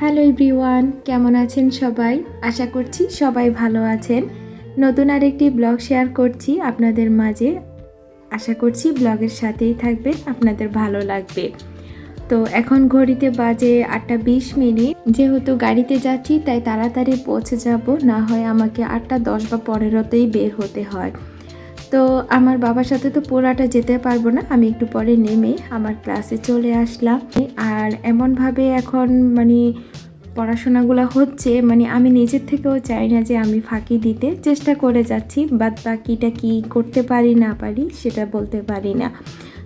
Hello everyone, কেমন আছেন সবাই? আশা করছি সবাই ভালো আছেন। নতুন আরেকটি ব্লগ শেয়ার করছি আপনাদের মাঝে। আশা করছি ব্লগের সাথেই থাকবেন, আপনাদের ভালো লাগবে। তো এখন ঘড়িতে বাজে আটটা বিশ মিনিট। যেহেতু গাড়িতে যাচ্ছি, তাই তাড়াতাড়ি পৌঁছে যাব, না হয় আমাকে আটটা দশ বা পনেরোতেই বের হতে হয়। তো আমার বাবার সাথে তো পুরাটা যেতে পারব না। আমি একটু পরে নেমে আমার ক্লাসে চলে আসলাম। আর এমনভাবে এখন মানে পড়াশোনাগুলো হচ্ছে মানে আমি নিজের থেকেও চাই না যে আমি ফাঁকি দিতে চেষ্টা করে যাচ্ছি, বাদ বাকিটা কি করতে পারি না পারি সেটা বলতে পারি না।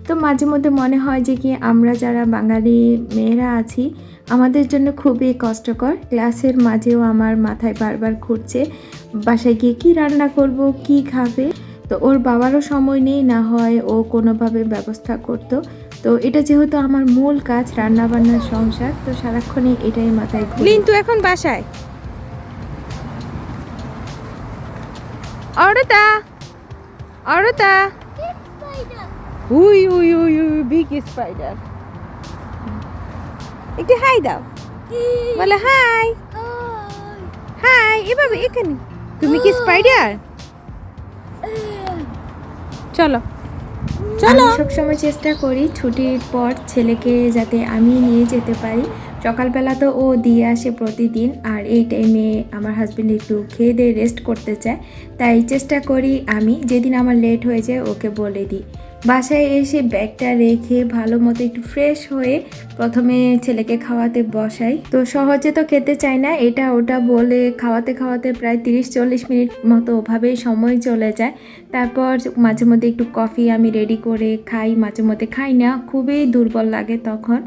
তো মাঝে মধ্যে মনে হয় যে কি আমরা যারা বাঙালি মেয়েরা আছি, আমাদের জন্য খুবই কষ্টকর। ক্লাসের মাঝেও আমার মাথায় বারবার ঘুরছে, বাসায় গিয়ে কী রান্না করব, কি খাবে? তো ওর বাবারও সময় নেই না হয় ও কোনোভাবে ব্যবস্থা করতো। তো এটা যেহেতু আমার মূল কাজ রান্না বান্নার সংসার তো সারাক্ষণই এটাই মাথায় তুই এখন বাসায়? অরতা! অরতা! We we we we big spider একটু হাই দাও। বলে হাই হাই এভাবে এখানে। তুমি কি স্পাইডার চলো। চলো। সবসময় চেষ্টা করি ছুটির পর ছেলেকে যাতে আমি নিয়ে যেতে পারি। সকালবেলা তো ও দিয়ে আসে প্রতিদিন আর এই টাইমে আমার হাজব্যান্ড একটু খেয়ে দিয়ে রেস্ট করতে চায়। তাই চেষ্টা করি আমি যেদিন আমার লেট হয়ে যায় ওকে বলে দিই। বাসায় এসে ব্যাগটা রেখে ভালো মতো একটু ফ্রেশ হয়ে প্রথমে ছেলেকে খাওয়াতে বসাই। তো সহজে তো খেতে চাই না, এটা ওটা বলে খাওয়াতে খাওয়াতে প্রায় তিরিশ চল্লিশ মিনিট মতো ওভাবেই সময় চলে যায়। তারপর মাঝে মধ্যে একটু কফি আমি রেডি করে খাই, মাঝে মধ্যে খাই না, খুবই দুর্বল লাগে তখন।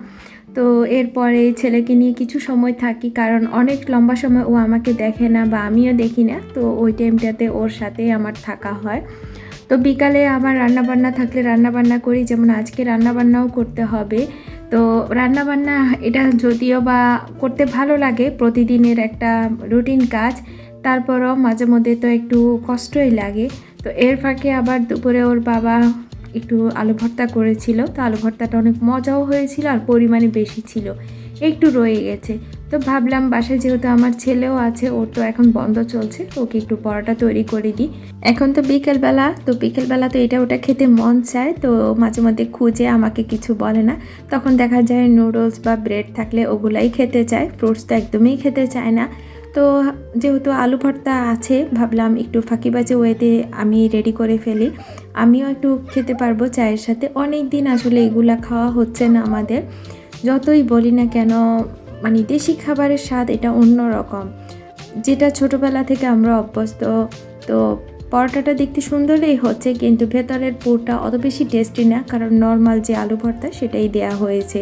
তো এরপরে ছেলেকে নিয়ে কিছু সময় থাকি, কারণ অনেক লম্বা সময় ও আমাকে দেখে না বা আমিও দেখি না, তো ওই টাইমটাতে ওর সাথেই আমার থাকা হয়। তো বিকালে আমার রান্না বান্না থাকলে রান্না বান্না করি, যেমন আজকে রান্না বান্নাও করতে হবে। তো রান্না বান্না এটা যদিও বা করতে ভালো লাগে, প্রতিদিনের একটা রুটিন কাজ, তারপরও মাঝে মধ্যে তো একটু কষ্টই লাগে। তো এর ফাঁকে আবার দুপুরে ওর বাবা একটু আলু ভর্তা করেছিল, তো আলু ভর্তাটা অনেক মজাও হয়েছিল আর পরিমাণে বেশি ছিল। একটু রয়ে গেছে। তো ভাবলাম বাসায় যেহেতু আমার ছেলেও আছে, ওর তো এখন বন্ধ চলছে, ওকে একটু পরোটা তৈরি করে দিই। এখন তো বিকেলবেলা তো বিকেলবেলা তো এটা ওটা খেতে মন চায়, তো মাঝে মধ্যে খুঁজে আমাকে কিছু বলে না। তখন দেখা যায় নুডলস বা ব্রেড থাকলে ওগুলাই খেতে চায় ফ্রুটস তো একদমই খেতে চায় না। তো যেহেতু আলু ভর্তা আছে, ভাবলাম একটু ফাঁকিবাজে ওয়েতে আমি রেডি করে ফেলি। আমিও একটু খেতে পারব চায়ের সাথে। অনেক দিন আসলে এগুলা খাওয়া হচ্ছে না আমাদের। যতই বলি না কেন মানে দেশি খাবারের স্বাদ এটা অন্য রকম। যেটা ছোটোবেলা থেকে আমরা অভ্যস্ত, তো পরোটাটা দেখতে সুন্দরই হচ্ছে, কিন্তু ভেতরের পুরটা অত বেশি টেস্টি না, কারণ নর্মাল যে আলু ভর্তা সেটাই দেয়া হয়েছে।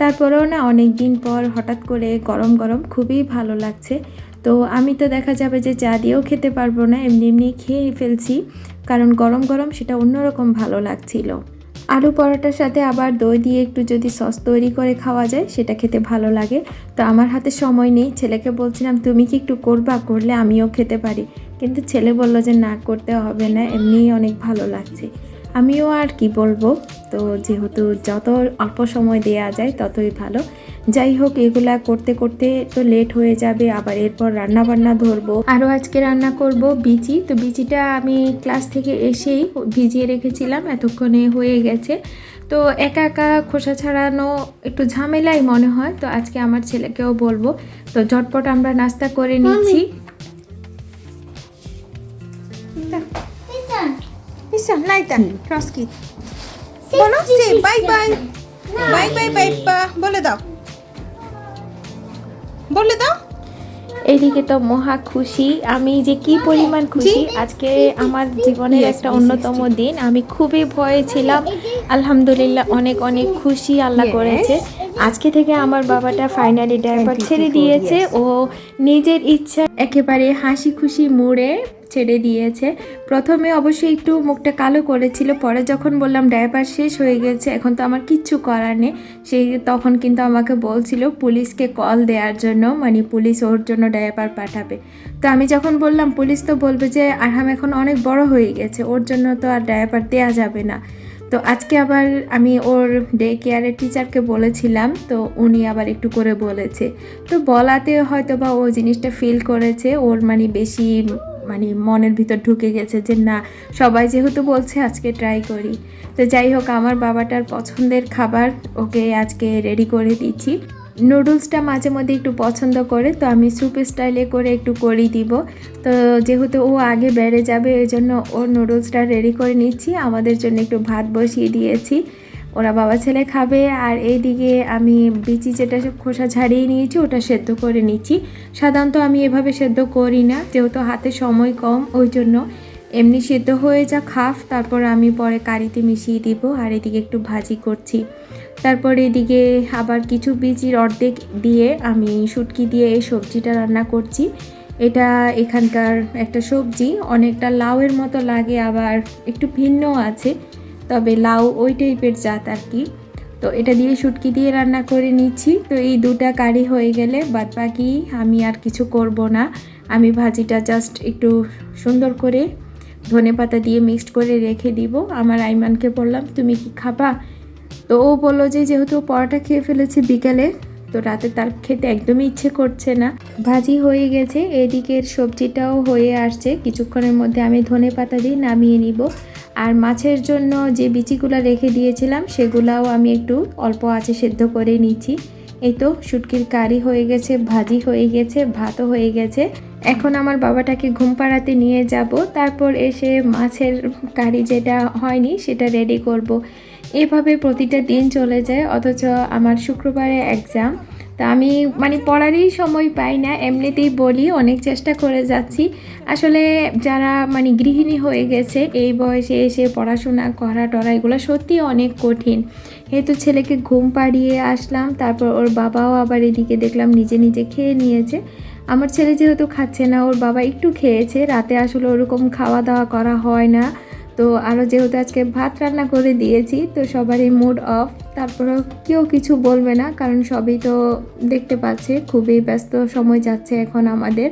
তারপরেও না অনেক দিন পর হঠাৎ করে গরম গরম খুবই ভালো লাগছে। তো আমি তো দেখা যাবে যে চা দিয়েও খেতে পারব না, এমনি এমনি খেয়ে ফেলছি, কারণ গরম গরম সেটা অন্যরকম ভালো লাগছিল। আলু পরোটার সাথে আবার দই দিয়ে একটু যদি সস তৈরি করে খাওয়া যায়, সেটা খেতে ভালো লাগে। তো আমার হাতে সময় নেই, ছেলেকে বলছিলাম, তুমি কি একটু করবা? করলে আমিও খেতে পারি। কিন্তু ছেলে বলল যে, না, করতে হবে না, এমনিই অনেক ভালো লাগছে। আমিও আর কি বলব? তো যেহেতু যত অল্প সময় দেয়া যায়, ততই ভালো। যাই হোক, এগুলা করতে করতে তো লেট হয়ে যাবে, আবার এরপর রান্না বান্না ধরবো। আরও আজকে রান্না করব বিচি। তো বিচিটা আমি ক্লাস থেকে এসেই ভিজিয়ে রেখেছিলাম, এতক্ষণে হয়ে গেছে। তো একা একা খোসা ছাড়ানো একটু ঝামেলাই মনে হয়, তো আজকে আমার ছেলেকেও বলব। তো ঝটপট আমরা নাস্তা করে নিচ্ছি। Listen, Naita, Trotsky. বলো সে bye bye bye bye bye বলে দাও বলে দাও এইদিকে তো মহা খুশি। আমি যে কি পরিমাণ খুশি আজকে আমার জীবনের একটা অন্যতম দিন। আমি খুবই ভয়ে ছিলাম। আলহামদুলিল্লাহ অনেক অনেক খুশি আল্লাহ. করেছে। আজকে থেকে আমার বাবাটা ফাইনালি ড্রাইভার ছেড়ে দিয়েছে। ও নিজের ইচ্ছা একেবারে হাসি খুশি মুড়ে ছেড়ে দিয়েছে। প্রথমে অবশ্যই একটু মুখটা কালো করেছিল, পরে যখন বললাম ড্রাইভার শেষ হয়ে গেছে, এখন তো আমার কিচ্ছু করার নেই। সেই তখন কিন্তু আমাকে বলছিল, পুলিশকে কল দেওয়ার জন্য মানে পুলিশ ওর জন্য ড্রাইভার পাঠাবে। তো আমি যখন বললাম, পুলিশ তো বলবে যে, আরহাম এখন অনেক বড় হয়ে গেছে, ওর জন্য তো আর ড্রাইভার দেওয়া যাবে না। তো আজকে আবার আমি ওর ডে কেয়ারের টিচারকে বলেছিলাম, তো উনি আবার একটু করে বলেছে। তো বলাতে হয়তো বা ও জিনিসটা ফিল করেছে, ওর মানে বেশি মানে মনের ভিতর ঢুকে গেছে যে না, সবাই যেহেতু বলছে আজকে ট্রাই করি। তো যাই হোক, আমার বাবাটার পছন্দের খাবার ওকে আজকে রেডি করে দিচ্ছি। নুডলসটা মাঝে মধ্যে একটু পছন্দ করে, তো আমি স্যুপ স্টাইলে করে একটু করে দিব। তো যেহেতু ও আগে বেড়ে যাবে ওই জন্য ওর নুডলসটা রেডি করে নিচ্ছি। আমাদের জন্য একটু ভাত বসিয়ে দিয়েছি। ওরা বাবা ছেলে খাবে আর এইদিকে আমি বিচি যেটা খোসা ছাড়িয়ে নিয়েছি, ওটা সেদ্ধ করে নিচ্ছি। সাধারণত আমি এভাবে সেদ্ধ করি না, যেহেতু হাতে সময় কম, ওই জন্য এমনি সেদ্ধ হয়ে যা খাফ, তারপর আমি পরে কারিতে মিশিয়ে দিব আর এদিকে একটু ভাজি করছি। তারপর এদিকে আবার কিছু বীজির অর্ধেক দিয়ে আমি শুটকি দিয়ে এই সবজিটা রান্না করছি। এটা এখানকার একটা সবজি, অনেকটা লাউয়ের মতো লাগে, আবার একটু ভিন্ন আছে। তবে লাউ ওই টাইপের জাত আর কি। তো এটা দিয়ে শুটকি দিয়ে রান্না করে নিচ্ছি। তো এই দুটা কারি হয়ে গেলে বাদ বাকি আমি আর কিছু করব না। আমি ভাজিটা জাস্ট একটু সুন্দর করে ধনে পাতা দিয়ে মিক্সড করে রেখে দিব। আমার আইমানকে বললাম, তুমি কি খাবা? তো ও বলল যে যেহেতু পরোটা খেয়ে ফেলেছে বিকালে, তো রাতে তার খেতে একদমই ইচ্ছে করছে না। ভাজি হয়ে গেছে, এদিকের সবজিটাও হয়ে আসছে। কিছুক্ষণের মধ্যে আমি ধনে পাতা দিয়ে নামিয়ে নিব। আর মাছের জন্য যে বিচিগুলো রেখে দিয়েছিলাম, সেগুলাও আমি একটু অল্প আঁচে সেদ্ধ করে নিচ্ছি। এই তো শুটকির কারি হয়ে গেছে, ভাজি হয়ে গেছে, ভাতও হয়ে গেছে। এখন আমার বাবাটাকে ঘুম পাড়াতে নিয়ে যাব। তারপর এসে মাছের কারি যেটা হয়নি, সেটা রেডি করব। এভাবে প্রতিটা দিন চলে যায়, অথচ আমার শুক্রবারে এক্সাম তা আমি মানে পড়ারই সময় পাই না, এমনিতেই বলি, অনেক চেষ্টা করে যাচ্ছি। আসলে যারা মানে গৃহিণী হয়ে গেছে, এই বয়সে এসে পড়াশোনা করা টরা এগুলো সত্যি অনেক কঠিন। যেহেতু ছেলেকে ঘুম পাড়িয়ে আসলাম, তারপর ওর বাবাও আবার এদিকে দেখলাম নিজে নিজে খেয়ে নিয়েছে। আমার ছেলে যেহেতু খাচ্ছে না, ওর বাবা একটু খেয়েছে, রাতে আসলে ওরকম খাওয়া দাওয়া করা হয় না। তো আরও যেহেতু আজকে ভাত রান্না করে দিয়েছি, তো সবারই মুড অফ তারপরেও কেউ কিছু বলবে না, কারণ সবই তো দেখতে পাচ্ছে, খুবই ব্যস্ত সময় যাচ্ছে এখন আমাদের।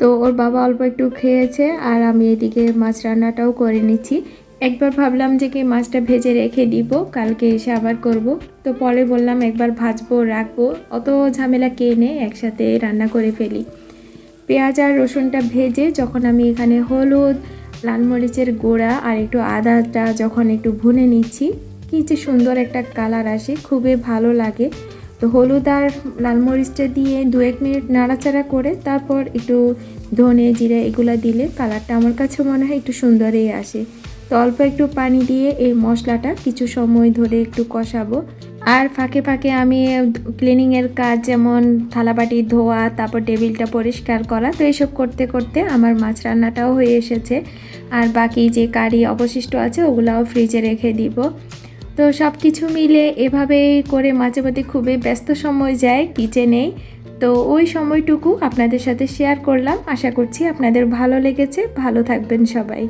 তো ওর বাবা অল্প একটু খেয়েছে, আর আমি এদিকে মাছ রান্নাটাও করে নিচ্ছি। একবার ভাবলাম যে কি মাছটা ভেজে রেখে দিব, কালকে এসে আবার করব। তো পরে বললাম একবার ভাজবো, রাখব, অত ঝামেলা কে নে একসাথে রান্না করে ফেলি। পেঁয়াজ আর রসুনটা ভেজে যখন আমি এখানে হলুদ লাল মরিচের গুঁড়া আর একটু আদাটা যখন একটু ভুনে নিচ্ছি, কি যে সুন্দর একটা কালার আসে, খুবই ভালো লাগে। তো হলুদ আর লাল মরিচটা দিয়ে দু এক মিনিট নাড়াচাড়া করে তারপর একটু ধনে জিরে এগুলো দিলে কালারটা আমার কাছে মনে হয় একটু সুন্দরই আসে। তো অল্প একটু পানি দিয়ে এই মশলাটা কিছু সময় ধরে একটু কষাবো। আর ফাঁকে ফাঁকে আমি ক্লিনিংয়ের কাজ যেমন থালাবাটি ধোয়া, তারপর টেবিলটা পরিষ্কার করা, তো এইসব করতে করতে আমার মাছ রান্নাটাও হয়ে এসেছে। আর বাকি যে কারি অবশিষ্ট আছে ওগুলাও ফ্রিজে রেখে দিব। তো সব কিছু মিলে এভাবেই করে মাঝে মধ্যে খুবই ব্যস্ত সময় যায় কিচেনেই তো ওই সময়টুকু আপনাদের সাথে শেয়ার করলাম। আশা করছি আপনাদের ভালো লেগেছে। ভালো থাকবেন সবাই।